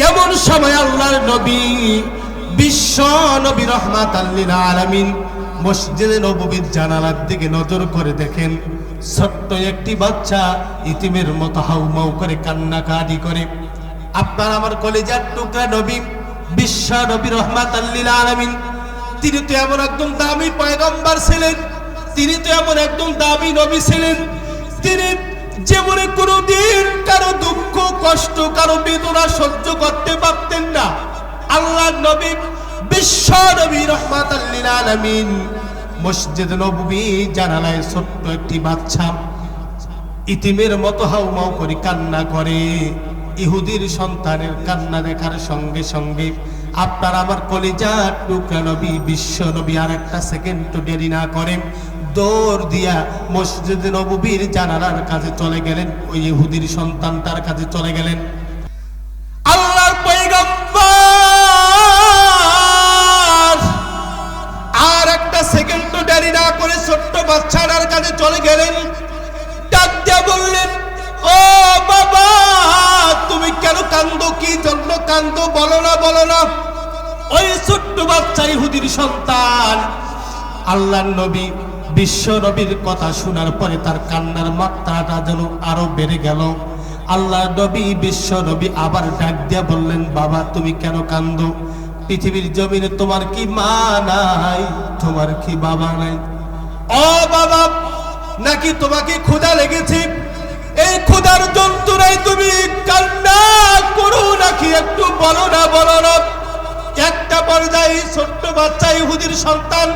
এমন সময় আল্লাহর নবী, বিশ্ব নবী রহমাত আল্লিল আলামিন মসজিদে নববীর জানালার দিকে নজর করে দেখেন, ছোট্ট একটি বাচ্চা ইতিমের মতো হাউমাউ করে কান্নাকাটি করে, আপনার আমার কলেজার টুকরা নবী, বিশ্ব নবী রহমাত আল্লিল আলামিন, তিনি তো এমন একদম দামি পয়গম্বর ছিলেন, তিনি তো এমন একদম দামি নবী ছিলেন, তিনি জীবনে কোনোদিন কারও দুঃখ, কষ্ট, কারও বেদনা সহ্য করতে পারতেন না। আল্লাহ নবী, বিশ্ব নবী মসজিদ জানালায় ছোট্ট একটি বাচ্চা ইতিমের মতো হাউমাউ করে কান্না করে। ইহুদির সন্তানের কান্না দেখার সঙ্গে সঙ্গে আপনার আমার কলিজার টুকরা নবী, বিশ্ব নবী আর একটা সেকেন্ড তো দেরি না করে দৌড় দিয়া মসজিদ নবীর জানালার কাছে চলে গেলেন, ওই ইহুদির সন্তান তার কাছে চলে গেলেন। আল্লাহর পয়গম্বর! আর একটা সেকেন্ড দেরি না করে ছোট্ট বাচ্চাটার কাছে চলে গেলেন। ডাক দিয়া বললেন, ও বাবা, তুমি কেন কান্দো কি জন্য কান্দো বলো না বলো না। ওই ছোট্ট বাচ্চা ইহুদির সন্তান, আল্লাহর নবী বিশ্ব নবীর কথা শোনার পরে তার কান্নার মাত্রাটা যেন আরও বেড়ে গেল। আল্লাহ নবী, বিশ্ব নবী আবার ডাক দিয়া বললেন, বাবা, তুমি কেন কান্দো পৃথিবীর জমিনে তোমার কি মা নাই? তোমার কি বাবা নাই? ও বাবা, নাকি তোমাকে ক্ষুধা লেগেছে? এই ক্ষুধার যন্ত্রণায় তুমি কান্না করো নাকি একটু বলো না বলো না? একটা পর্যায়ে ছোট্ট বাচ্চা ইহুদির সন্তান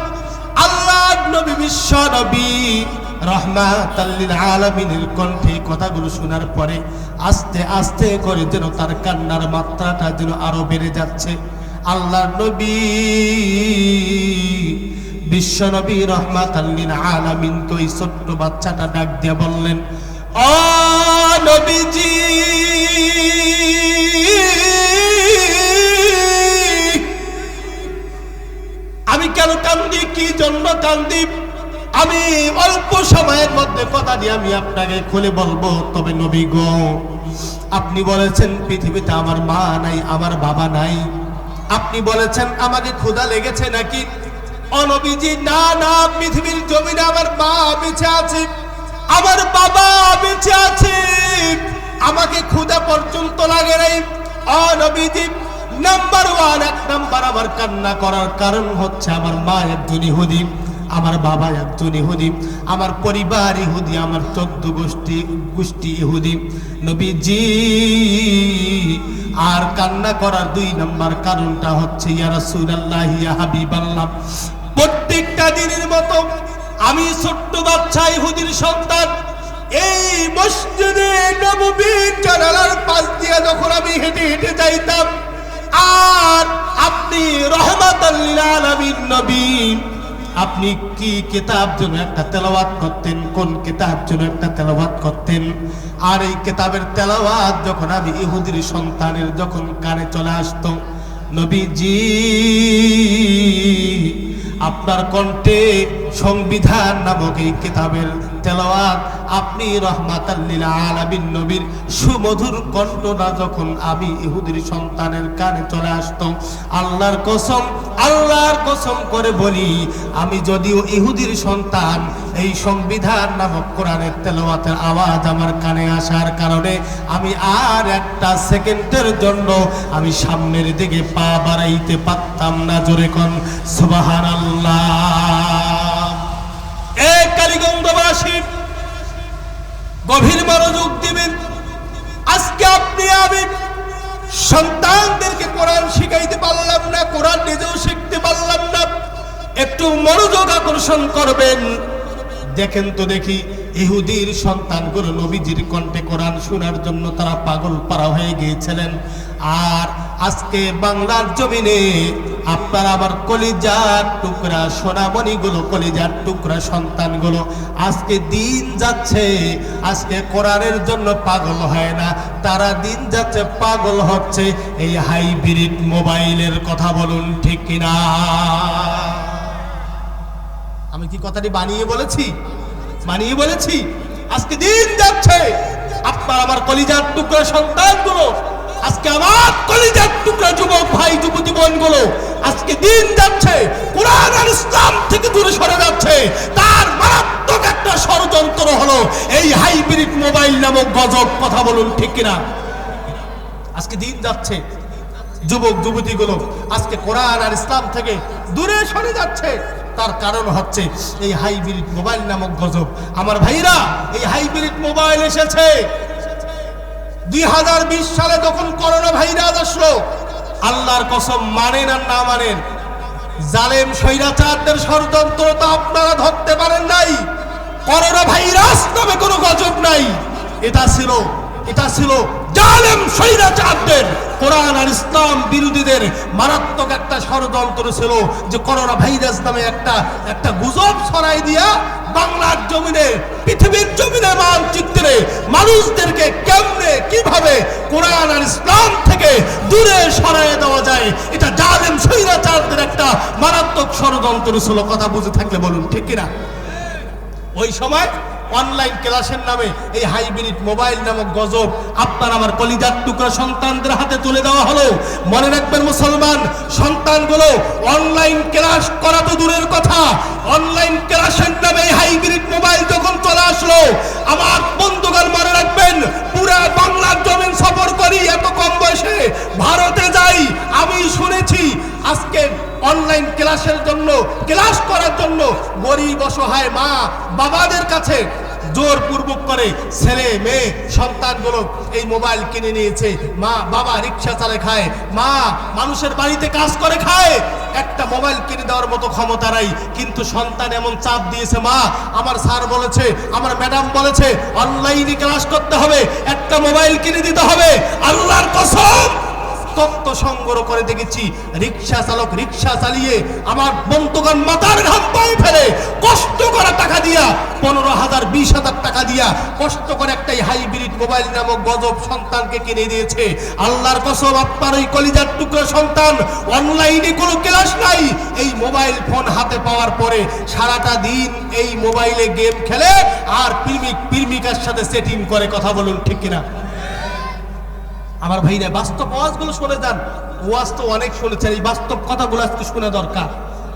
আল্লাহ নবী বিশ্ব নবী রহমাতাল্লিল আলামিনের কণ্ঠে কথাগুলো শোনার পরে আস্তে আস্তে করে যেন তার কান্নার মাত্রাটা যেন আরও বেড়ে যাচ্ছে। আল্লাহ নবী, বিশ্ব নবী রহমাতাল্লিল আলামিন তো এই ছোট্ট বাচ্চাটা ডাক দিয়ে বললেন, ও নবীজি কেন কান্দি? কি জন্য কান্দি? আমি অল্প সময়ের মধ্যে কথা দিয়ে আমি আপনাকে খুলে বলব, তবে নবী গো, আপনি বলেছেন পৃথিবীতে আমার মা নাই, আমার বাবা নাই। আপনি বলেছেন আমাকে ক্ষুধা লেগেছে নাকি? অনবীজি না না, পৃথিবীর জমিনে আমার মা বেঁচে আছে। আমার বাবা বেঁচে আছে। আমাকে ক্ষুধা পর্যন্ত লাগে নাই। অনবীজি নাম্বার ওয়ান এক নাম্বার আমার কান্না করার কারণ হচ্ছে আমার মা একজন ইহুদি, আমার বাবা একজন ইহুদি, আমার পরিবার ইহুদি, আমার চোদ্দ গোষ্ঠী গোষ্ঠী ইহুদি। নবীজি, আর কান্না করার দুই নাম্বার কারণটা হচ্ছে, ইয়া রাসূলুল্লাহ, ইয়া হাবিবাল্লাহ। প্রত্যেকটা দিনের মতো আমি ছোট্ট বাচ্চা ইহুদির সন্তান, এই মসজিদে নববীর জানালার পাশ দিয়ে যখন আমি হেঁটে হেঁটে যাইতাম আর আপনি রহমাত আলামিন নবী। আপনি কি কিতাব জন্য একটা তেলাওয়াত করতেন? কোন কিতাব জন্য একটা তেলাওয়াত করতেন? আর এই কিতাবের তেলাওয়াত যখন আমি ইহুদির সন্তানের যখন কানে চলে আসতো, নবীজি, আপনার কণ্ঠে সংবিধান নামক এই কিতাবের তেলাওয়াত, আপনি রহমাতাল্লিল আলামিন নবীর সুমধুর কণ্ঠটা যখন আমি ইহুদির সন্তানের কানে চলে আসতাম আল্লাহর কসম আল্লাহর কসম করে বলি, আমি যদিও ইহুদির সন্তান, এই সংবিধান নামক কোরআনের তেলাওয়াতের আওয়াজ আমার কানে আসার কারণে আমি আর একটা সেকেন্ডের জন্য আমি সামনের দিকে পা বাড়াইতে পারতাম না, জোরে কোন, সুবহানাল্লাহ। এ কালীগঞ্জবাসী গভীর মনোযোগ দিবেন। আজকে আপনি আমি সন্তানদেরকে কোরআন শিখাইতে পারলাম না, কোরআন নিজেও শিখতে পারলাম না। একটু মনোযোগ আকর্ষণ করবেন। দেখেন তো দেখি, ইহুদির সন্তানগুলো নবীজির কণ্ঠে কোরআন শোনার জন্য তারা পাগল পারা হয়ে গিয়েছিলেন। আর আজকে বাংলার জমিনে আপনার আবার কলিজার টুকরা, সোনামণিগুলো, কলিজার টুকরা সন্তানগুলো। আজকে দিন যাচ্ছে, আজকে কোরআনের জন্য পাগল হয় না। তারা দিন যাচ্ছে, পাগল হচ্ছে। এই হাইব্রিড মোবাইলের কথা বলুন ঠিক কিনা? আমি কি কথাটি বানিয়ে বলেছি? বানিয়ে বলেছি? আজকে দিন যাচ্ছে। আপনার আমার কলিজার টুকরা সন্তানগুলো আজকে আমার কলিজার টুকরা যুবক ভাই, যুবতী বোনগুলো, আজকে দিন যাচ্ছে কোরআন আর ইসলাম থেকে দূরে সরে যাচ্ছে। তার মারাত্মক একটা ষড়যন্ত্র হলো, এই হাইব্রিড মোবাইল নামক গজব, কথা বলুন ঠিক কিনা? আজকে দিন যাচ্ছে, যুবক, যুবতীগুলো, আজকে কোরআন আর ইসলাম থেকে দূরে সরে যাচ্ছে। তার কারণ হচ্ছে, এই হাইব্রিড মোবাইল নামক গজব। আমার ভাইরা, এই হাইব্রিড মোবাইল এসেছে। দুই হাজার বিশ সালে যখন করোনা ভাইরাস আসলো, আল্লাহর কসম মানেন আর না মানেন, জালেম ষড়যন্ত্র তো আপনারা ধরতে পারেন নাই। করোনা ভাইরাস কোনো গজব নাই। এটা ছিল এটা ছিল জালেম স্বৈরাচারদের, কোরআন আর ইসলাম বিরোধীদের মারাত্মক একটা ষড়যন্ত্র ছিল যে করোনা ভাইরাস নামে একটা একটা গুজব ছড়াই দিয়া জমিনে পৃথিবীর জমিনে মানচিত্রে মানুষদেরকে কেমনে, কীভাবে কোরআন আর ইসলাম থেকে দূরে সরিয়ে দেওয়া যায়, এটা জালেম সৈরাচারদের একটা মারাত্মক ষড়যন্ত্র ছিল, কথা বুঝে থাকলে বলুন, ঠিক কিনা? ওই সময় অনলাইন ক্লাসের নামে এই হাইব্রিড মোবাইল নামক গজব আপনার আমার কলিজার টুকরা সন্তানদের হাতে তুলে দেওয়া হলো। মনে রাখবেন মুসলমান, সন্তানগুলো অনলাইন ক্লাস করা তো দূরের কথা। অনলাইন ক্লাসের নামে এই হাইব্রিড মোবাইল যখন চলে আসলো, আমার বন্ধুগণ মনে রাখবেন, পুরা বাংলার জমিন সফর ক্লাসের জন্য, ক্লাস করার জন্য গরিব, অসহায় মা বাবাদের কাছে জোরপূর্বক করে ছেলে, মেয়ে, সন্তানগুলো এই মোবাইল কিনে নিয়েছে। মা বাবা রিক্সা চালে খায়, মা মানুষের বাড়িতে কাজ করে খায়। একটা মোবাইল কিনে দেওয়ার মতো ক্ষমতা নাই, কিন্তু সন্তান এমন চাপ দিয়েছে, মা, আমার স্যার বলেছে, আমার ম্যাডাম বলেছে, অনলাইনে ক্লাস করতে হবে, একটা মোবাইল কিনে দিতে হবে, আল্লাহর কসম। তত্ত্ব সংগ্রহ করে দেখেছি। রিক্সা চালক রিক্সা চালিয়ে আমার বন্ধুগণ মাথার ঘাম পায়ে ফেলে, কষ্ট করে টাকা দিয়া, পনেরো হাজার, বিশ হাজার টাকা দিয়া কষ্ট করে একটাই হাইব্রিড মোবাইল নামক গজব সন্তানকে কিনে দিয়েছে। আল্লাহর কসম, আপনার ওই কলিজার টুকরো সন্তান, অনলাইনে কোনো ক্লাস নাই। এই মোবাইল ফোন হাতে পাওয়ার পরে সারাটা দিন এই মোবাইলে গেম খেলে আর প্রেমিক, প্রেমিকার সাথে সেটিং করে কথা বলুন ঠিক কিনা? আমার ভাইরা, বাস্তব ওয়াজগুলো শুনে যান। ওয়াজ তো অনেক শুনেছেন, এই বাস্তব কথাগুলো আজকে শোনা দরকার।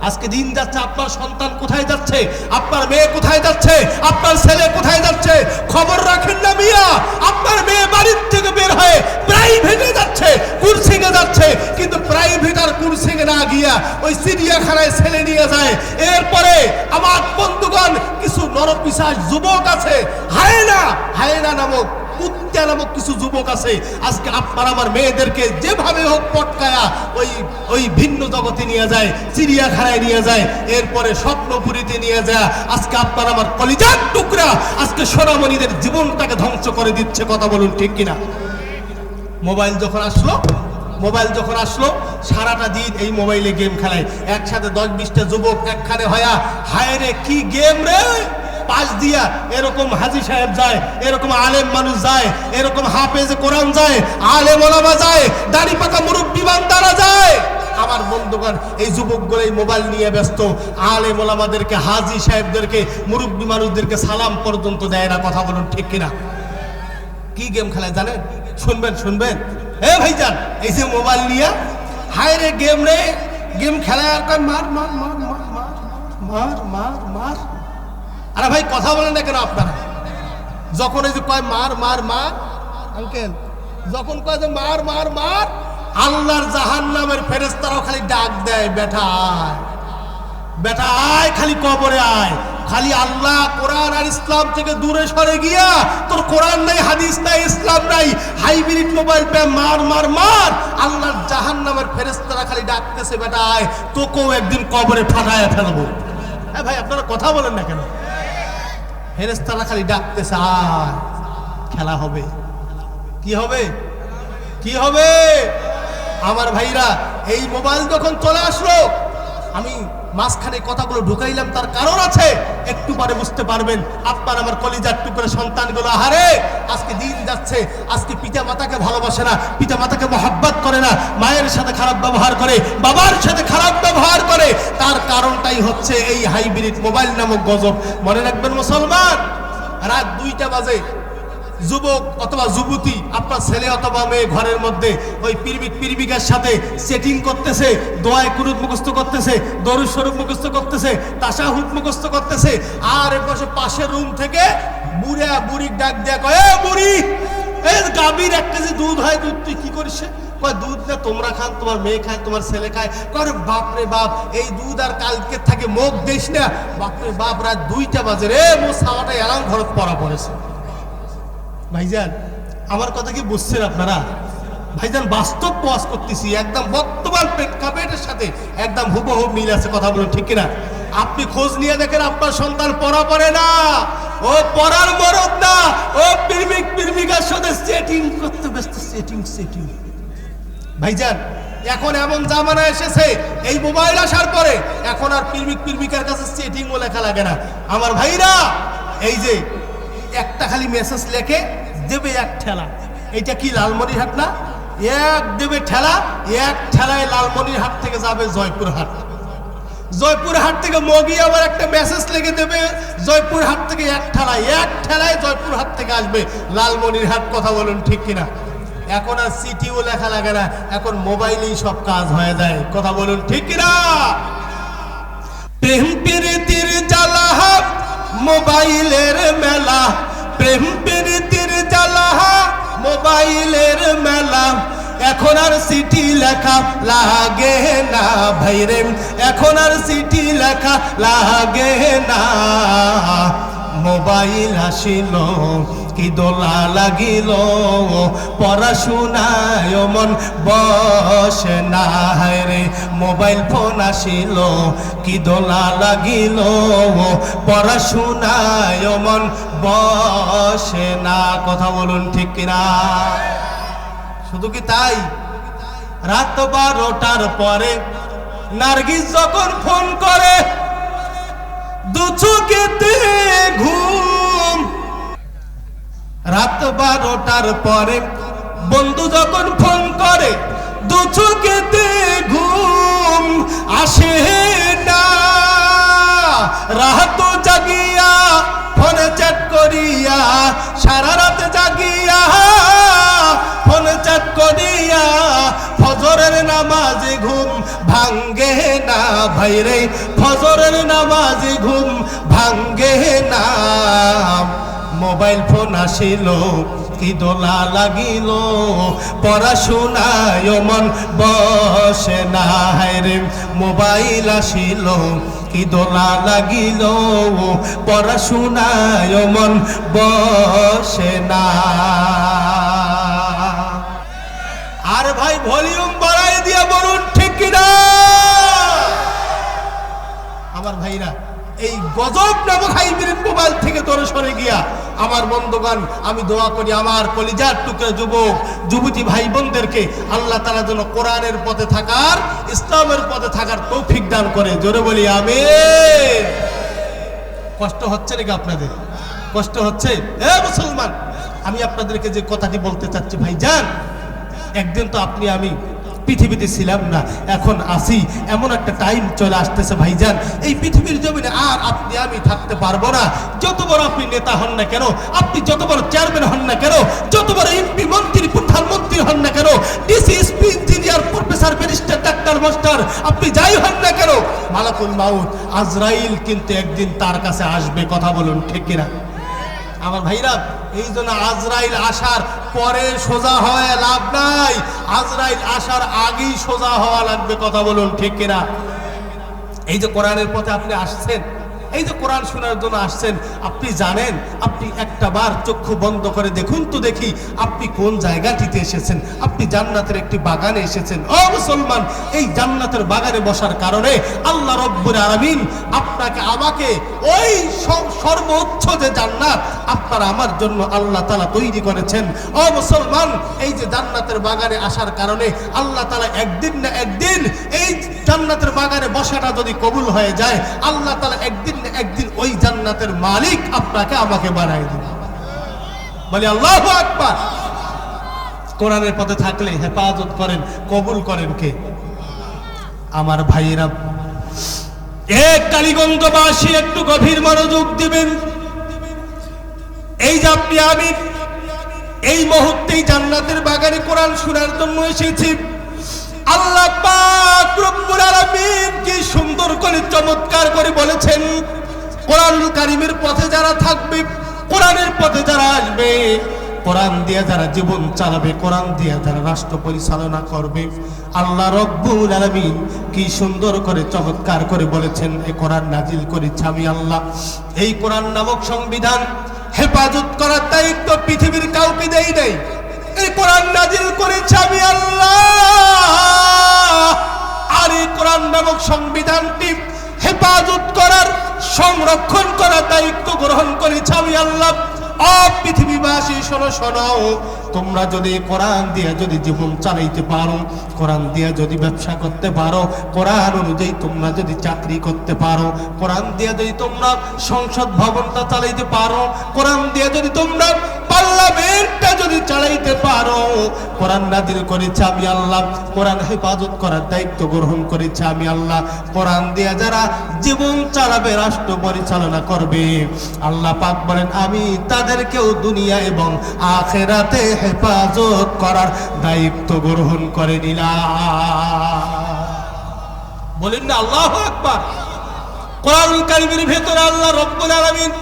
আজকে দিন যাচ্ছে, আপনার সন্তান কোথায় যাচ্ছে? আপনার মেয়ে কোথায় যাচ্ছে? আপনার ছেলে কোথায় যাচ্ছে? খবর রাখেন না মিয়া, আপনার মেয়ে বাড়ির থেকে বের হয়ে প্রাইভেটে যাচ্ছে কুরসিংয়ে যাচ্ছে। কিন্তু প্রাইভেট আর কুরসিংয়ে না গিয়া ওই চিড়িয়াখানায় ছেলে নিয়ে যায়। এরপরে আমার বন্ধুগণ, কিছু নরপিসাস যুবক আছে, হায়না হায়না নামক কুত্তা নামক কিছু যুবক আছে, আজকে আপনার আমার মেয়েদেরকে যেভাবে হোক পটকায়া ওই ওই ভিন্ন জগতে নিয়ে যায়, চিড়িয়াখানায় নিয়ে যায়, এরপরে স্বপ্নপুরীতে নিয়ে যায়, আজকে আপনার আমার কলিজার টুকরা, আজকে সোনামণিদের জীবনটাকে ধ্বংস করে দিচ্ছে, কথা বলুন ঠিক কিনা? মোবাইল যখন আসলো, মোবাইল যখন আসলো, সারাটা দিন এই মোবাইলে গেম খেলায়। একসাথে দশ বিশটা যুবক একখানে হয়া, হায় রে, কি গেম রে? পাশ দিয়া এরকম হাজি সাহেব যায়, এরকম আলেম মানুষ যায়, এরকম হাফেজ কোরআন যায়, আলেম ওলামা যায়, দাড়ি পাকা মুরব্বী বান্দারা যায়। আমার বন্ধুগণ, এই যুবকগুলো এই মোবাইল নিয়ে ব্যস্ত। আলেম ওলামাদেরকে, হাজি সাহেবদেরকে, মুরব্বী মানুষদেরকে সালাম পর্যন্ত দেয় না, কথা বলুন ঠিক কিনা? কি গেম খেলায় জানেন? শুনবেন শুনবেন। এ ভাইজান, এই যে মোবাইল নিয়ে, হায় রে গেম রে, গেম খেলায় আর মার মার মার মার মার মার মার মার। আরে ভাই, কথা বলেন না কেন আপনারা? যখন এই যে কয় মার মার মার, আঙ্কেল, যখন কয় যে মার মার মার, আল্লাহর জাহান নামের ফেরেস্তারাও খালি ডাক দেয়, বেটা আয় বেটা আয়, খালি কবরে আয়, খালি আল্লাহ কোরআন আর ইসলাম থেকে দূরে সরে গিয়া তোর কোরআন নাই, হাদিস নাই, ইসলাম নাই, হাইব্রিড মোবাইল পে মার মার মার, আল্লাহর জাহান নামের ফেরেস্তারা খালি ডাকতেছে, বেটা আয়, তোকেও একদিন কবরে ফাটায় ফেলব। হ্যাঁ ভাই, আপনারা কথা বলেন না কেন? ফেরেস্তারা খালি ডাকতেছে, আয়, খেলা হবে। কি হবে? কি হবে? আমার ভাইরা, এই মোবাইল যখন চলে আসলো, আমি মাঝখানে কথাগুলো ঢুকাইলাম, তার কারণ আছে। একটু পরে বুঝতে পারবেন, আপনার আমার কলিজার টুকরে সন্তানগুলো, আহারে! আজকে দিন যাচ্ছে, আজকে পিতা মাতাকে ভালোবাসে না পিতা মাতাকে মহাব্বত করে না, মায়ের সাথে খারাপ ব্যবহার করে, বাবার সাথে খারাপ ব্যবহার করে। তার কারণটাই হচ্ছে এই হাইব্রিড মোবাইল নামক গজব। মনে রাখবেন মুসলমান? রাত দুইটা বাজে যুবক অথবা যুবতী, আপনার ছেলে অথবা মেয়ে ঘরের মধ্যে ওই পিরমিক পিরমিকার সাথে সেটিং করতেছে, দোয়ায় কুরুত মুখস্থ করতেছে দরুদ স্বরূপ মুখস্থ করতেছে, তাসাহুদ মুখস্থ করতেছে, আর পাশে পাশের রুম থেকে বুড়া বুড়ি ডাক দেয়া কয় বুড়ি এই গাভীর এক কেজি দুধ হয়, দুধ তুই কি করিস কয়, দুধ না, তোমরা খান, তোমার মেয়ে খায়, তোমার ছেলে খায়। করে বাপরে বাপ এই দুধ আর কালকে থাকে মুখ দিস না। বাপরে বাপ, রাত দুইটা বাজে রে মো সাওয়াটা এলাম ঘর পড়া পড়েছে। ভাইজান, আমার কথা কি বুঝছেন আপনারা? ভাইজান, বাস্তব প্রয়াস করতেছি, একদম বর্তমান প্রেক্ষাপটের সাথে একদম হুবহু মিল আছে কথা বলুন, ঠিক কিনা? আপনি খোঁজ নিয়ে দেখেন আপনার সন্তান পড়া পড়ে না, ও পড়ার মরদ না, ও প্রেমিক প্রেমিকার সাথে সেটিং করতে ব্যস্ত সেটিং সেটিং ভাইজান, এখন এমন জামানা এসেছে, এই মোবাইল আসার পরে এখন আর প্রেমিক প্রেমিকার কাছে সেটিং ও লেখা লাগে না। আমার ভাইরা, এই যে একটা খালি মেসেজ লেখে দেবে এক ঠেলা। এইটা কি লালমনিরহাট না? এক দেবে ঠেলা, এক ঠেলায় লালমনিরহাট থেকে যাবে জয়পুরহাট। জয়পুরহাট থেকে মগি আবার একটা মেসেজ লেগে দেবে, জয়পুরহাট থেকে এক ঠেলায় এক ঠেলায় জয়পুরহাট থেকে আসবে। লালমনিরহাট কথা বলুন ঠিক কিনা? এখন আর সিটিও লেখা লাগে না, এখন মোবাইলেই সব কাজ হয়ে যায়। কথা বলুন ঠিক কিনা? প্রেম প্রীতির জ্বালা, মোবাইলের মেলা প্রেম প্রীতির জ্বালা, মোবাইলের মেলা। এখন আর সিটি লেখা লাগে না ভাইরে এখন আর সিটি লেখা লাগে না। মোবাইল আসিল কি দোলা লাগিল? পড়াশোনায় মন বসে না রে। মোবাইল ফোন আসিল, কি দোলা লাগিল? পড়াশোনায় মন বসে না। কথা বলুন ঠিক কিনা? শুধু কি তাই? রাত বারোটার পরে নার্গিস যখন ফোন করে, দু চোখেতে ঘুম রাত বারোটার পরে বন্ধু যখন ফোন করে, দু চোখেতে ঘুম আসে না। রাত জাগিয়া ফোনে চ্যাট করিয়া, সারা রাত জাগিয়া ফোনে চ্যাট করিয়া, ফজরের নামাজে ঘুম ভাঙ্গে না ভাইরে ফজরের নামাজে ঘুম ভাঙ্গে না। মোবাইল ফোন আসিল, কি দোলা লাগিল? পড়াশোনায় মন বসে না রে, মোবাইল আসিল, কি দোলা লাগিল? পড়াশোনায় মন বসে না আর ভাই, ভলিউম বাড়াই দিয়ে বলুন, ঠিক কিনা আমার ভাইরা, এই গজব নামক হাইব্রিড মোবাইল থেকে তোর সরে গিয়া আমার বন্ধুগণ, আমি দোয়া করি আমার কলিজার টুকরা যুবক, যুবতী ভাই বোনদেরকে আল্লাহ তালা যেন কোরআনের পথে থাকার, ইসলামের পথে থাকার তৌফিক দান করে। জোরে বলি আমি কষ্ট হচ্ছে নাকি আপনাদের? কষ্ট হচ্ছে? এ মুসলমান, আমি আপনাদেরকে যে কথাটি বলতে চাচ্ছি ভাই যান একদিন তো আপনি, আমি পৃথিবীতে ছিলাম না, এখন আসি এমন একটা টাইম চলে আসতেছে ভাইজান। এই পৃথিবীর জমিনে আর আপনি, আমি থাকতে পারব না। যত বড় আপনি নেতা হন না কেন, আপনি যত বড় চেয়ারম্যান হন না কেন, যত বড় এমপি মন্ত্রী, প্রধানমন্ত্রী হন না কেন DC SP engineer professor barrister doctor master আপনি যাই হন না কেন, মালাকুল মাউত, আজরাইল কিন্তু একদিন তার কাছে আসবে, কথা বলুন, ঠিক কিনা? আমার ভাইরা, এই জন্য আজরাইল আসার পরে সোজা হওয়া লাভ নাই। আজরাইল আসার আগেই সোজা হওয়া লাগবে, কথা বলুন ঠিক কিনা? এই যে কোরআনের পথে আপনি আসছেন এই যে কোরআন শোনার জন্য আসছেন, আপনি জানেন, আপনি একটা বার চক্ষু বন্ধ করে দেখুন তো দেখি আপনি কোন জায়গাটিতে এসেছেন? আপনি জান্নাতের একটি বাগানে এসেছেন। ও মুসলমান, এই জান্নাতের বাগানে বসার কারণে আল্লাহ রব্বুর আলামিন আপনাকে, আমাকে ওই সর্বোচ্চ যে জান্নাত আপনার আমার জন্য আল্লাহ তালা তৈরি করেছেন। ও মুসলমান, এই যে জান্নাতের বাগানে আসার কারণে আল্লাহ তালা একদিন না একদিন এই জান্নাতের বাগানে বসাটা যদি কবুল হয়ে যায়, আল্লাহ তালা একদিন একদিন ওই জান্নাতের মালিক আপনাকে আমাকে বানাই দেবে। বলি, আল্লাহ আকবার। কোরআনের পথে থাকলে হেফাজত করেন, কবুল করেন কে? আমার ভাইয়েরা এক কালীগঞ্জবাসী একটু গভীর মনোযোগ দিবেন। এই যে আপনি আমি, এই মুহূর্তেই জান্নাতের বাগানে কোরআন শোনার জন্য এসেছি। আল্লাহ পাক রব্বুল আলামিন কি সুন্দর করে চমৎকার করে বলেছেন কোরআনুল কারিমের পথে যারা থাকবে, কোরআনের পথে যারা আসবে, কোরআন দিয়ে যারা জীবন চালাবে, কোরআন দিয়ে যারা রাষ্ট্র পরিচালনা করবে, আল্লাহ রব্বুল আলামিন কি সুন্দর করে, চমৎকার করে বলেছেন এই কোরআন নাজিল করেছি আমি আল্লাহ। এই কোরআন নামক সংবিধান হেফাজত করার দায়িত্ব পৃথিবীর কাউকে দেই নাই। এই কোরআন নাজিল করেছে আমি আল্লাহ। আর এই কোরআন নামক সংবিধানটি হেফাজত করার সংরক্ষণ করার দায়িত্ব গ্রহণ করেছে আমি আল্লাহ। অ পৃথিবীবাসী শোনো শোনো। তোমরা যদি কোরআন দিয়ে যদি জীবন চালাইতে পারো, কোরআন দিয়ে যদি ব্যবসা করতে পারো, কোরআন অনুযায়ী তোমরা যদি চাকরি করতে পারো, কোরআন দিয়ে যদি তোমরা সংসদ ভবনটা চালাইতে পারো, কোরআন দিয়ে যদি তোমরা পার্লামেন্টটা যদি চালাইতে পারো, কোরআন নাদিল করেছে আমি আল্লাহ, কোরআন হেফাজত করার দায়িত্ব গ্রহণ করেছে আমি আল্লাহ, কোরআন দিয়ে যারা জীবন চালাবে, রাষ্ট্র পরিচালনা করবে। আল্লাহ পাক বলেন, আমি তাদেরকেও দুনিয়া এবং আখেরাতে হেফাজত করার দায়িত্ব গ্রহণ করে নিলাম। বলেন না, আল্লাহ আকবার। কোরআন কারিমের ভেতরে আল্লাহ রব্বুল আলামিন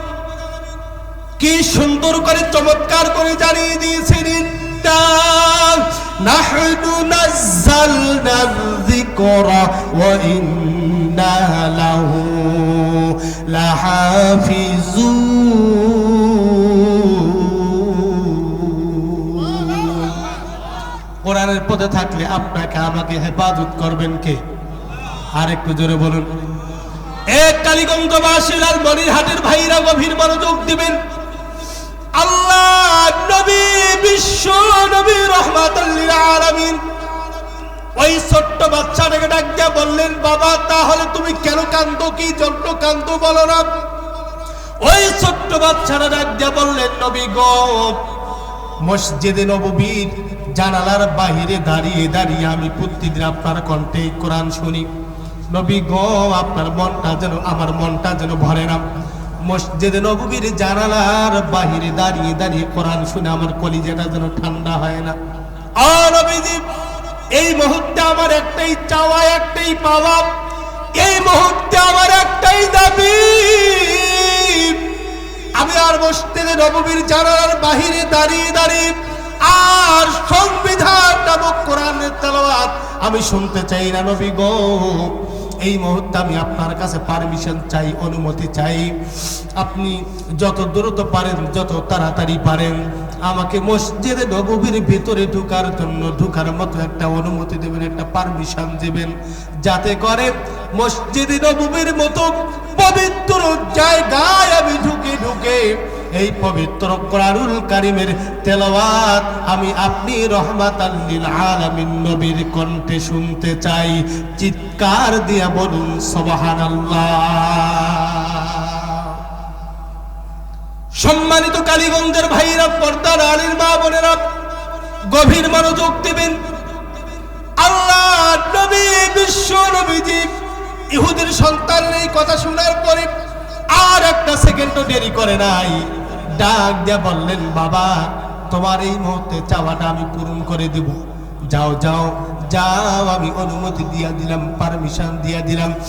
কি সুন্দর করে চমৎকার করে জানিয়ে দিয়েছেন নাহনু নাযালনা যিকরা ওয়া ইন্না লাহু লাহাফিজুন। কোরআনের পথে থাকলে আপনাকে আমাকে হেফাজত করবেন কে? আর একটু জোরে বলুন। এক কালীগঞ্জবাসী লালমনির হাটের ভাইরা গভীর মনোযোগ দিবেন। আল্লাহ নবী, বিশ্ব নবী রহমাতুল্লিল আলামিন। ওই ছোট্ট বাচ্চাটাকে ডাক দিয়ে বললেন, বাবা, তাহলে তুমি কেন কান্দো কি? জন্য কান্দো বলো না। ওই ছোট্ট বাচ্চাটা ডাক বললেন, নবী গো, মসজিদে নববীর জানালার বাহিরে দাঁড়িয়ে দাঁড়িয়ে আমি প্রতিদিন আপনার কণ্ঠে কোরআন শুনি। নবী গো, আপনার মনটা যেন, আমার মনটা যেন ভরে না। মসজিদে নবীর জানালার বাহিরে দাঁড়িয়ে দাঁড়িয়ে কোরআন শুনে আমার কলিজাটা যেন ঠান্ডা হয় না। এই মুহূর্তে আমার একটাই চাওয়া, একটাই পাওয়া। এই মুহূর্তে আমার একটাই দাবি। আমি আর মসজিদে নববীর জানালার বাহিরে দাঁড়িয়ে দাঁড়িয়ে আর সংবিধান নামক কোরআনের তেলাওয়াত আমি শুনতে চাই না নবী গো। এই মুহূর্তে আমি আপনার কাছে পারমিশন চাই, অনুমতি চাই। আপনি যত দ্রুত পারেন, যত তাড়াতাড়ি পারেন, আমাকে মসজিদে নববীর ভিতরে ঢুকার জন্য ঢুকার মতো একটা অনুমতি দেবেন, একটা পারমিশন দেবেন, যাতে করে মসজিদে নববীর মতো পবিত্র জায়গায় আমি ঢুকে ঢুকে এই পবিত্র কোরআনুল কারিমের তেলাওয়াত আমি আপনি রহমাত আল্লিল আলামিন নবীর কণ্ঠে শুনতে চাই। চিৎকার দিয়া বলুন, সুবহানাল্লাহ। সম্মানিত কালীগঞ্জের ভাইরা, পর্দার আলীর মা বোনেরা, গভীর মনোযোগ দেবেন। আল্লাহ নবী, বিশ্ব নবীজি, ইহুদের সন্তানের এই কথা শোনার পরে আর একটা সেকেন্ডও দেরি করে নাই। ডাক দিয়া বললেন, বাবা, তোমার এই মুহূর্তে চাওয়াটা আমি পূরণ করে দেব। যাও যাও যাও, আমি অনুমতি দিয়া দিলাম, পারমিশন দিয়া দিলাম।